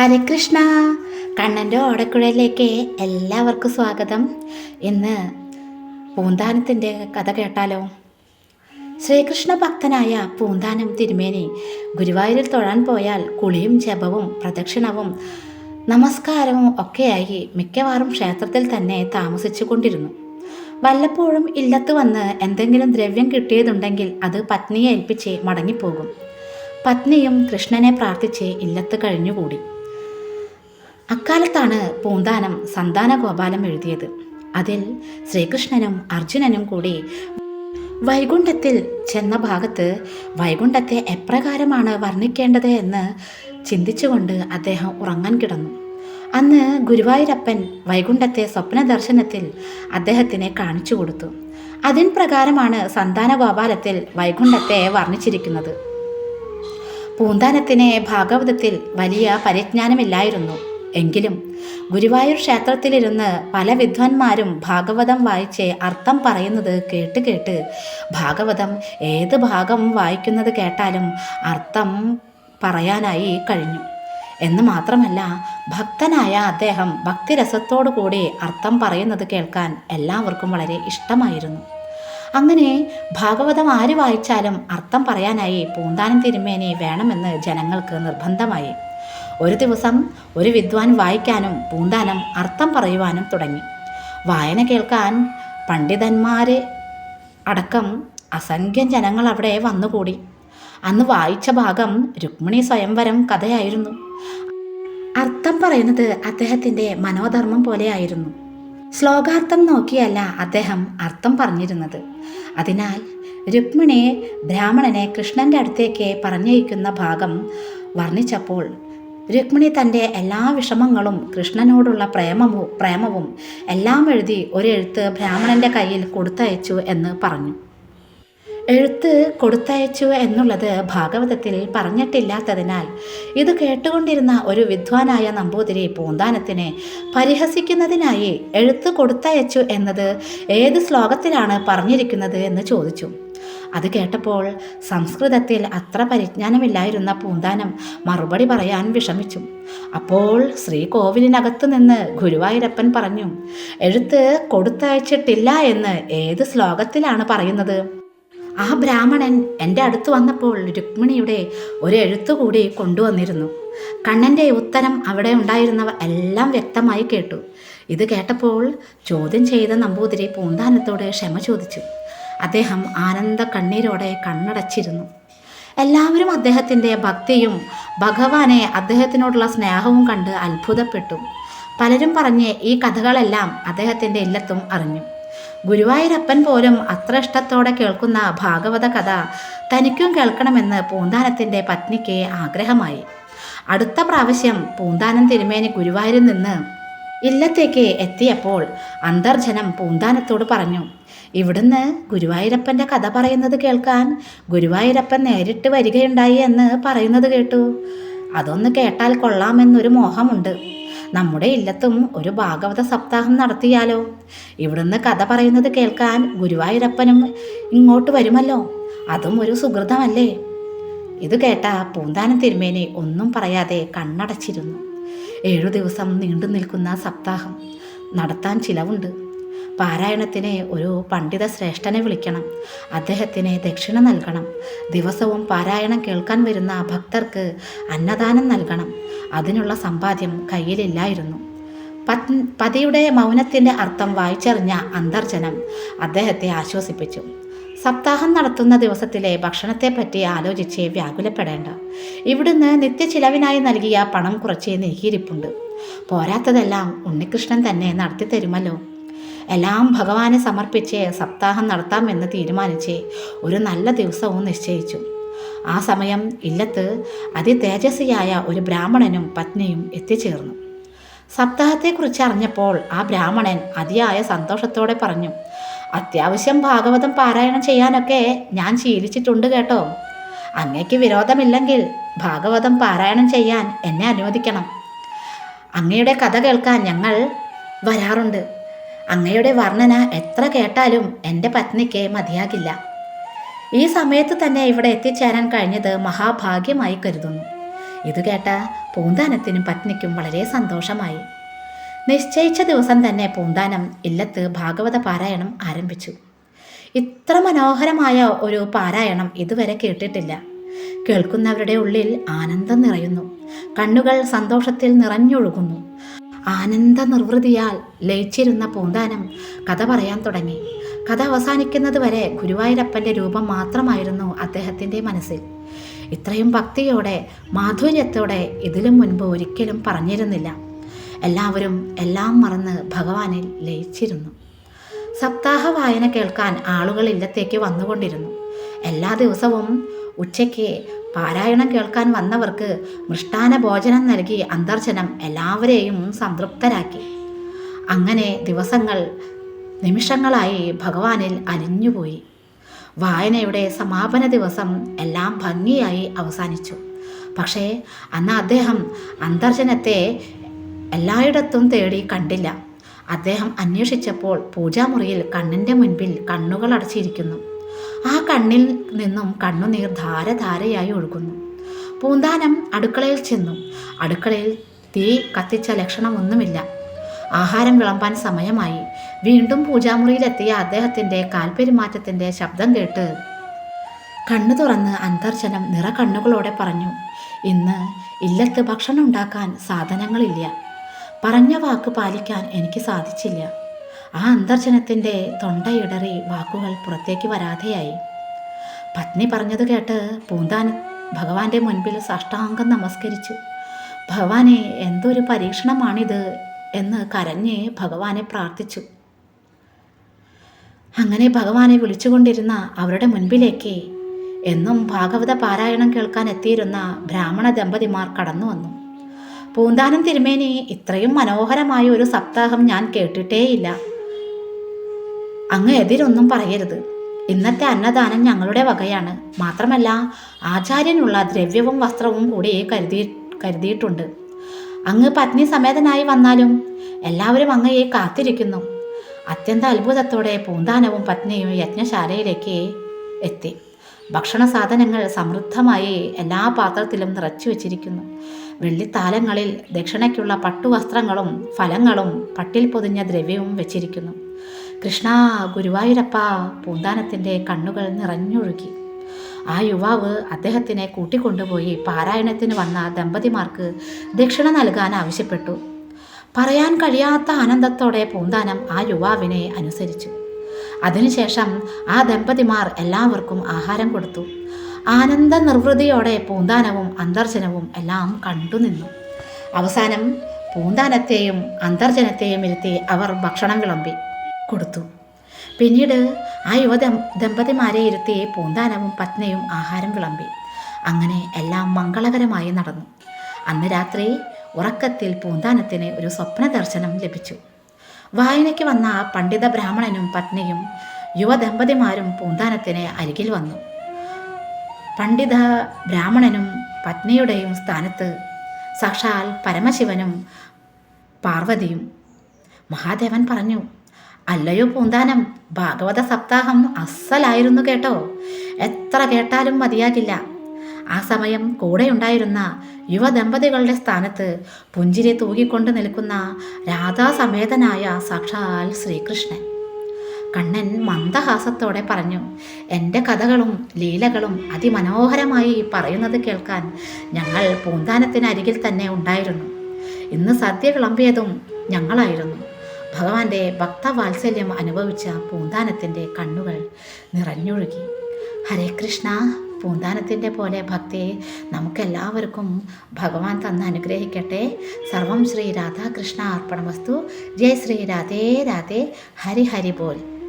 ഹരകൃഷ്ണ. കണ്ണന്റെ ഓടക്കുഴയിലേക്ക് എല്ലാവർക്കും സ്വാഗതം. ഇന്ന് പൂന്താനത്തിന്റെ കഥ കേട്ടാലോ? ശ്രീകൃഷ്ണ ഭക്തനായ പൂന്താനം തിരുമേനി ഗുരുവായൂരിൽ തൊഴാൻ പോയാൽ കുളിയും ജപവും പ്രദക്ഷിണവും നമസ്കാരവും ഒക്കെയായി മിക്കവാറും ക്ഷേത്രത്തിൽ തന്നെ താമസിച്ചു കൊണ്ടിരുന്നു വല്ലപ്പോഴും ഇല്ലത്ത് വന്ന് എന്തെങ്കിലും ദ്രവ്യം കിട്ടിയതുണ്ടെങ്കിൽ അത് പത്നിയെ ഏൽപ്പിച്ച് മടങ്ങിപ്പോകും. പത്നിയും കൃഷ്ണനെ പ്രാർത്ഥിച്ച് ഇല്ലത്ത് കഴിഞ്ഞുകൂടി. അക്കാലത്താണ് പൂന്താനം സന്താന ഗോപാലം എഴുതിയത്. അതിൽ ശ്രീകൃഷ്ണനും അർജുനനും കൂടി വൈകുണ്ഠത്തിൽ ചെന്ന ഭാഗത്ത് വൈകുണ്ഠത്തെ എപ്രകാരമാണ് വർണിക്കേണ്ടത് എന്ന് ചിന്തിച്ചുകൊണ്ട് അദ്ദേഹം ഉറങ്ങാൻ കിടന്നു. അന്ന് ഗുരുവായൂരപ്പൻ വൈകുണ്ഠത്തെ സ്വപ്ന ദർശനത്തിൽ അദ്ദേഹത്തിനെ കാണിച്ചു കൊടുത്തു. അതിൻ പ്രകാരമാണ് സന്താന ഗോപാലത്തിൽ വൈകുണ്ഠത്തെ വർണിച്ചിരിക്കുന്നത്. പൂന്താനത്തിന് ഭാഗവതത്തിൽ വലിയ പരിജ്ഞാനമില്ലായിരുന്നു. എങ്കിലും ഗുരുവായൂർ ക്ഷേത്രത്തിലിരുന്ന് പല വിദ്വാൻമാരും ഭാഗവതം വായിച്ച് അർത്ഥം പറയുന്നത് കേട്ട് കേട്ട് ഭാഗവതം ഏത് ഭാഗം വായിക്കുന്നത് കേട്ടാലും അർത്ഥം പറയാനായി കഴിഞ്ഞു. എന്ന് മാത്രമല്ല ഭക്തനായ അദ്ദേഹം ഭക്തിരസത്തോടു കൂടി അർത്ഥം പറയുന്നത് കേൾക്കാൻ എല്ലാവർക്കും വളരെ ഇഷ്ടമായിരുന്നു. അങ്ങനെ ഭാഗവതം ആര് വായിച്ചാലും അർത്ഥം പറയാനായി പൂന്താനം തിരുമേനി വേണമെന്ന് ജനങ്ങൾക്ക് നിർബന്ധമായി. ഒരു ദിവസം ഒരു വിദ്വാൻ വായിക്കാനും പൂന്താനം അർത്ഥം പറയുവാനും തുടങ്ങി. വായന കേൾക്കാൻ പണ്ഡിതന്മാരെ അടക്കം അസംഖ്യം ജനങ്ങൾ അവിടെ വന്നുകൂടി. അന്ന് വായിച്ച ഭാഗം രുക്മിണി സ്വയംവരം കഥയായിരുന്നു. അർത്ഥം പറയുന്നത് അദ്ദേഹത്തിന്റെ മനോധർമ്മം പോലെയായിരുന്നു. ശ്ലോകാർത്ഥം നോക്കിയല്ല അദ്ദേഹം അർത്ഥം പറഞ്ഞിരുന്നത്. അതിനാൽ രുക്മിണിയെ ബ്രാഹ്മണനെ കൃഷ്ണന്റെ അടുത്തേക്ക് പറഞ്ഞയക്കുന്ന ഭാഗം വർണിച്ചപ്പോൾ രുക്മിണി തന്റെ എല്ലാ വിഷമങ്ങളും കൃഷ്ണനോടുള്ള പ്രേമവും പ്രേമവും എല്ലാം എഴുതി ഒരെഴുത്ത് ബ്രാഹ്മണന്റെ കയ്യിൽ കൊടുത്തയച്ചു എന്ന് പറഞ്ഞു. എഴുത്ത് കൊടുത്തയച്ചു എന്നുള്ളത് ഭാഗവതത്തിൽ പറഞ്ഞിട്ടില്ലാത്തതിനാൽ ഇത് കേട്ടുകൊണ്ടിരുന്ന ഒരു വിദ്വാനായ നമ്പൂതിരി പൂന്താനത്തിനെ പരിഹസിക്കുന്നതിനായി എഴുത്ത് കൊടുത്തയച്ചു എന്നത് ഏത് ശ്ലോകത്തിലാണ് പറഞ്ഞിരിക്കുന്നത് എന്ന് ചോദിച്ചു. അത് കേട്ടപ്പോൾ സംസ്കൃതത്തിൽ അത്ര പരിജ്ഞാനമില്ലായിരുന്ന പൂന്താനം മറുപടി പറയാൻ വിഷമിച്ചു. അപ്പോൾ ശ്രീകോവിലിനകത്തു നിന്ന് ഗുരുവായൂരപ്പൻ പറഞ്ഞു എഴുത്ത് കൊടുത്തയച്ചിട്ടില്ല എന്ന് ഏത് ശ്ലോകത്തിലാണ് പറയുന്നത്? ആ ബ്രാഹ്മണൻ എന്റെ അടുത്ത് വന്നപ്പോൾ രുക്മിണിയുടെ ഒരു എഴുത്തുകൂടി കൊണ്ടുവന്നിരുന്നു. കണ്ണന്റെ ഉത്തരം അവിടെ ഉണ്ടായിരുന്നവർ എല്ലാം വ്യക്തമായി കേട്ടു. ഇത് കേട്ടപ്പോൾ ചോദ്യം ചെയ്ത നമ്പൂതിരി പൂന്താനത്തോട് ക്ഷമ ചോദിച്ചു. അദ്ദേഹം ആനന്ദ കണ്ണീരോടെ കണ്ണടച്ചിരുന്നു. എല്ലാവരും അദ്ദേഹത്തിന്റെ ഭക്തിയും ഭഗവാനെ അദ്ദേഹത്തിനോടുള്ള സ്നേഹവും കണ്ട് അത്ഭുതപ്പെട്ടു. പലരും പറഞ്ഞ് ഈ കഥകളെല്ലാം അദ്ദേഹത്തിന്റെ ഇല്ലത്തും അറിഞ്ഞു. ഗുരുവായൂരപ്പൻ പോലും അത്ര ഇഷ്ടത്തോടെ കേൾക്കുന്ന ഭാഗവത കഥ തനിക്കും കേൾക്കണമെന്ന് പൂന്താനത്തിന്റെ പത്നിക്ക് ആഗ്രഹമായി. അടുത്ത പ്രാവശ്യം പൂന്താനം തിരുമേനി ഗുരുവായൂരിൽ നിന്ന് ഇല്ലത്തേക്ക് എത്തിയപ്പോൾ അന്തർജനം പൂന്താനത്തോട് പറഞ്ഞു. ഇവിടുന്ന് ഗുരുവായൂരപ്പന്റെ കഥ പറയുന്നത് കേൾക്കാൻ ഗുരുവായൂരപ്പൻ നേരിട്ട് വരികയുണ്ടായി എന്ന് പറയുന്നത് കേട്ടു. അതൊന്ന് കേട്ടാൽ കൊള്ളാമെന്നൊരു മോഹമുണ്ട്. നമ്മുടെ ഇല്ലത്തും ഒരു ഭാഗവത സപ്താഹം നടത്തിയാലോ? ഇവിടുന്ന് കഥ പറയുന്നത് കേൾക്കാൻ ഗുരുവായൂരപ്പനും ഇങ്ങോട്ട് വരുമല്ലോ? അതും ഒരു സുഹൃതമല്ലേ? ഇത് കേട്ട പൂന്താനം തിരുമേനി ഒന്നും പറയാതെ കണ്ണടച്ചിരുന്നു. ഏഴു ദിവസം നീണ്ടു നിൽക്കുന്ന സപ്താഹം. നടത്താൻ ചിലവുണ്ട്. പാരായണത്തിന് ഒരു പണ്ഡിത ശ്രേഷ്ഠനെ വിളിക്കണം. അദ്ദേഹത്തിന് ദക്ഷിണ നൽകണം. ദിവസവും പാരായണം കേൾക്കാൻ വരുന്ന ഭക്തർക്ക് അന്നദാനം നൽകണം. അതിനുള്ള സമ്പാദ്യം കയ്യിലില്ലായിരുന്നു. പത് പതിയുടെ മൗനത്തിന്റെ അർത്ഥം വായിച്ചറിഞ്ഞ അന്തർജനം അദ്ദേഹത്തെ ആശ്വസിപ്പിച്ചു. സപ്താഹം നടത്തുന്ന ദിവസത്തിലെ ഭക്ഷണത്തെപ്പറ്റി ആലോചിച്ച് വ്യാകുലപ്പെടേണ്ട. ഇവിടുന്ന് നിത്യചിലവിനായി നൽകിയ പണം കുറച്ച് നീക്കിയിരിപ്പുണ്ട്. പോരാത്തതെല്ലാം ഉണ്ണികൃഷ്ണൻ തന്നെ നടത്തി തരുമല്ലോ എല്ലാം ഭഗവാനെ സമർപ്പിച്ച് സപ്താഹം നടത്താമെന്ന് തീരുമാനിച്ച് ഒരു നല്ല ദിവസവും നിശ്ചയിച്ചു. ആ സമയം ഇല്ലത്ത് അതിതേജസ്വിയായ ഒരു ബ്രാഹ്മണനും പത്നിയും എത്തിച്ചേർന്നു. സപ്താഹത്തെക്കുറിച്ച് അറിഞ്ഞപ്പോൾ ആ ബ്രാഹ്മണൻ അതിയായ സന്തോഷത്തോടെ പറഞ്ഞു അത്യാവശ്യം ഭാഗവതം പാരായണം ചെയ്യാനൊക്കെ ഞാൻ ശീലിച്ചിട്ടുണ്ട് കേട്ടോ. അങ്ങയ്ക്ക് വിരോധമില്ലെങ്കിൽ ഭാഗവതം പാരായണം ചെയ്യാൻ എന്നെ അനുവദിക്കണം. അങ്ങയുടെ കഥ കേൾക്കാൻ ഞങ്ങൾ വരാറുണ്ട്. അങ്ങയുടെ വർണന എത്ര കേട്ടാലും എന്റെ പത്നിക്ക് മതിയാകില്ല. ഈ സമയത്ത് തന്നെ ഇവിടെ എത്തിച്ചേരാൻ കഴിഞ്ഞത് മഹാഭാഗ്യമായി കരുതുന്നു. ഇത് കേട്ട പൂന്താനത്തിനും പത്നിക്കും വളരെ സന്തോഷമായി. നിശ്ചയിച്ച ദിവസം തന്നെ പൂന്താനം ഇല്ലത്ത് ഭാഗവത പാരായണം ആരംഭിച്ചു. ഇത്ര മനോഹരമായ ഒരു പാരായണം ഇതുവരെ കേട്ടിട്ടില്ല. കേൾക്കുന്നവരുടെ ഉള്ളിൽ ആനന്ദം നിറയുന്നു. കണ്ണുകൾ സന്തോഷത്തിൽ നിറഞ്ഞൊഴുകുന്നു. ആനന്ദ നിർവൃതിയാൽ ലയിച്ചിരുന്ന പൂന്താനം കഥ പറയാൻ തുടങ്ങി. കഥ അവസാനിക്കുന്നത് വരെ ഗുരുവായൂരപ്പന്റെ രൂപം മാത്രമായിരുന്നു അദ്ദേഹത്തിന്റെ മനസ്സിൽ. ഇത്രയും ഭക്തിയോടെ മാധുര്യത്തോടെ ഇതിലും മുൻപ് ഒരിക്കലും പറഞ്ഞിരുന്നില്ല. എല്ലാവരും എല്ലാം മറന്ന് ഭഗവാനിൽ ലയിച്ചിരുന്നു. സപ്താഹ വായന കേൾക്കാൻ ആളുകൾ ഇല്ലത്തേക്ക് വന്നുകൊണ്ടിരുന്നു. എല്ലാ ദിവസവും ഉച്ചയ്ക്ക് പാരായണം കേൾക്കാൻ വന്നവർക്ക് മൃഷ്ടാന ഭോജനം നൽകി അന്തർജനം എല്ലാവരെയും സംതൃപ്തരാക്കി. അങ്ങനെ ദിവസങ്ങൾ നിമിഷങ്ങളായി ഭഗവാനിൽ അലിഞ്ഞുപോയി. വായനയുടെ സമാപന ദിവസം എല്ലാം ഭംഗിയായി അവസാനിച്ചു. പക്ഷേ അന്ന് അദ്ദേഹം അന്തർജനത്തെ എല്ലായിടത്തും തേടി കണ്ടില്ല. അദ്ദേഹം അന്വേഷിച്ചപ്പോൾ പൂജാമുറിയിൽ കണ്ണിന്റെ മുൻപിൽ കണ്ണുകൾ അടച്ചിരിക്കുന്നു ആ കണ്ണിൽ നിന്നും കണ്ണുനീർ ധാരധാരയായി ഒഴുകുന്നു. പൂന്താനം അടുക്കളയിൽ ചെന്നു. അടുക്കളയിൽ തീ കത്തിച്ച ലക്ഷണമൊന്നുമില്ല. ആഹാരം വിളമ്പാൻ സമയമായി. വീണ്ടും പൂജാമുറിയിലെത്തിയ അദ്ദേഹത്തിന്റെ കാൽപെരുമാറ്റത്തിന്റെ ശബ്ദം കേട്ട് കണ്ണു തുറന്ന് അന്തർജനം നിറ കണ്ണുകളോടെ പറഞ്ഞു ഇന്ന് ഇല്ലത്ത് ഭക്ഷണം ഉണ്ടാക്കാൻ സാധനങ്ങളില്ല. പറഞ്ഞ വാക്ക് പാലിക്കാൻ എനിക്ക് സാധിച്ചില്ല. ആ അന്തർജനത്തിന്റെ തൊണ്ടയിടറി വാക്കുകൾ പുറത്തേക്ക് വരാതെയായി. പത്നി പറഞ്ഞത് കേട്ട് പൂന്താൻ ഭഗവാന്റെ മുൻപിൽ സാഷ്ടാംഗം നമസ്കരിച്ചു. ഭഗവാനെ എന്തൊരു പരീക്ഷണമാണിത് എന്ന് കരഞ്ഞ് ഭഗവാനെ പ്രാർത്ഥിച്ചു. അങ്ങനെ ഭഗവാനെ വിളിച്ചുകൊണ്ടിരുന്ന അവരുടെ മുൻപിലേക്ക് എന്നും ഭാഗവത പാരായണം കേൾക്കാൻ എത്തിയിരുന്ന ബ്രാഹ്മണ ദമ്പതിമാർ കടന്നു വന്നു. പൂന്താനം തിരുമേനി ഇത്രയും മനോഹരമായ ഒരു സപ്താഹം ഞാൻ കേട്ടിട്ടേയില്ല. അങ്ങ് എതിരൊന്നും പറയരുത്. ഇന്നത്തെ അന്നദാനം ഞങ്ങളുടെ വകയാണ്. മാത്രമല്ല ആചാര്യനുള്ള ദ്രവ്യവും വസ്ത്രവും കൂടി കരുതി കരുതിയിട്ടുണ്ട്. അങ്ങ് പത്നി സമേതനായി വന്നാലും എല്ലാവരും അങ്ങയെ കാത്തിരിക്കുന്നു. അത്യന്ത അത്ഭുതത്തോടെ പൂന്താനവും പത്നിയും യജ്ഞശാലയിലേക്ക് എത്തി. ഭക്ഷണ സാധനങ്ങൾ സമൃദ്ധമായി എല്ലാ പാത്രത്തിലും നിറച്ചു വച്ചിരിക്കുന്നു. വെള്ളിത്താലങ്ങളിൽ ദക്ഷിണയ്ക്കുള്ള പട്ടുവസ്ത്രങ്ങളും ഫലങ്ങളും പട്ടിൽ പൊതിഞ്ഞ ദ്രവ്യവും വെച്ചിരിക്കുന്നു. കൃഷ്ണ ഗുരുവായൂരപ്പ പൂന്താനത്തിന്റെ കണ്ണുകൾ നിറഞ്ഞൊഴുകി. ആ യുവാവ് അദ്ദേഹത്തിനെ കൂട്ടിക്കൊണ്ടുപോയി പാരായണത്തിന് വന്ന ദമ്പതിമാർക്ക് ദക്ഷിണ നൽകാൻ ആവശ്യപ്പെട്ടു. പറയാൻ കഴിയാത്ത ആനന്ദത്തോടെ പൂന്താനം ആ യുവാവിനെ അനുസരിച്ചു. അതിനുശേഷം ആ ദമ്പതിമാർ എല്ലാവർക്കും ആഹാരം കൊടുത്തു. ആനന്ദ നിർവൃതിയോടെ പൂന്താനവും അന്തർജനവും എല്ലാം കണ്ടുനിന്നു അവസാനം പൂന്താനത്തെയും അന്തർജനത്തെയും ഇരുത്തി അവർ ഭക്ഷണം വിളമ്പി. കൊടുത്തു. പിന്നീട് ആ യുവ ദമ്പതിമാരെ ഇരുത്തി പൂന്താനവും പത്നിയും ആഹാരം വിളമ്പി. അങ്ങനെ എല്ലാം മംഗളകരമായി നടന്നു. അന്ന് രാത്രി ഉറക്കത്തിൽ പൂന്താനത്തിന് ഒരു സ്വപ്ന ദർശനം ലഭിച്ചു. വായനയ്ക്ക് വന്ന ആ പണ്ഡിത ബ്രാഹ്മണനും പത്നിയും യുവദമ്പതിമാരും പൂന്താനത്തിന് അരികിൽ വന്നു. പണ്ഡിത ബ്രാഹ്മണനും പത്നിയുടെയും സ്ഥാനത്ത് സാക്ഷാൽ പരമശിവനും പാർവതിയും മഹാദേവൻ പറഞ്ഞു അല്ലയോ പൂന്താനം? ഭാഗവത സപ്താഹം അസലായിരുന്നു കേട്ടോ. എത്ര കേട്ടാലും മതിയാകില്ല. ആ സമയം കൂടെയുണ്ടായിരുന്ന യുവദമ്പതികളുടെ സ്ഥാനത്ത് പുഞ്ചിരി തൂകിക്കൊണ്ട് നിൽക്കുന്ന രാധാസമേതനായ സാക്ഷാൽ ശ്രീകൃഷ്ണൻ. കണ്ണൻ മന്ദഹാസത്തോടെ പറഞ്ഞു എന്റെ കഥകളും ലീലകളും അതിമനോഹരമായി പറയുന്നത് കേൾക്കാൻ ഞങ്ങൾ പൂന്താനത്തിന് അരികിൽ തന്നെ ഉണ്ടായിരുന്നു. ഇന്ന് സദ്യ വിളമ്പിയതും ഞങ്ങളായിരുന്നു. ഭഗവാന്റെ ഭക്തവാത്സല്യം അനുഭവിച്ച പൂന്താനത്തിന്റെ കണ്ണുകൾ നിറഞ്ഞൊഴുകി. ഹരേ കൃഷ്ണ പൂന്താനത്തിന്റെ പോലെ ഭക്തിയെ നമുക്കെല്ലാവർക്കും ഭഗവാൻ തന്ന് അനുഗ്രഹിക്കട്ടെ. സർവം ശ്രീ രാധാകൃഷ്ണ അർപ്പണ വസ്തു. ജയ് ശ്രീ രാധേ രാധേ. ഹരി ഹരി ബോൽ.